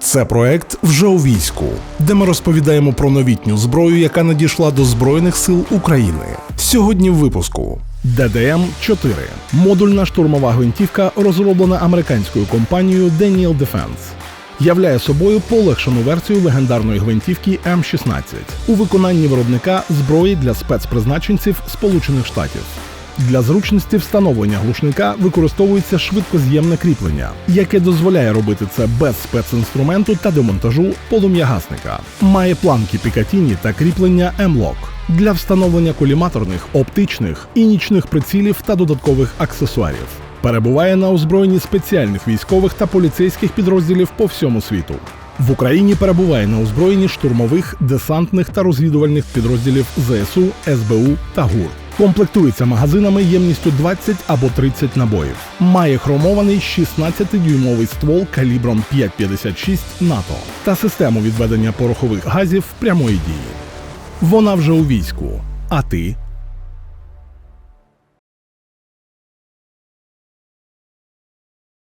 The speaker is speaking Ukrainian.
Це проект вже у війську, де ми розповідаємо про новітню зброю, яка надійшла до Збройних сил України. Сьогодні в випуску. ДДМ 4 модульна штурмова гвинтівка, розроблена американською компанією Daniel Defense. Являє собою полегшену версію легендарної гвинтівки М16 у виконанні виробника зброї для спецпризначенців Сполучених Штатів. Для зручності встановлення глушника використовується швидкоз'ємне кріплення, яке дозволяє робити це без спецінструменту та демонтажу полум'ягасника. Має планки Пікатіні та кріплення M-Lock для встановлення коліматорних, оптичних і нічних прицілів та додаткових аксесуарів. Перебуває на озброєнні спеціальних військових та поліцейських підрозділів по всьому світу. В Україні перебуває на озброєнні штурмових, десантних та розвідувальних підрозділів ЗСУ, СБУ та ГУР. Комплектується магазинами ємністю 20 або 30 набоїв. Має хромований 16-дюймовий ствол калібром 5,56 НАТО та систему відведення порохових газів прямої дії. Вона вже у війську. А ти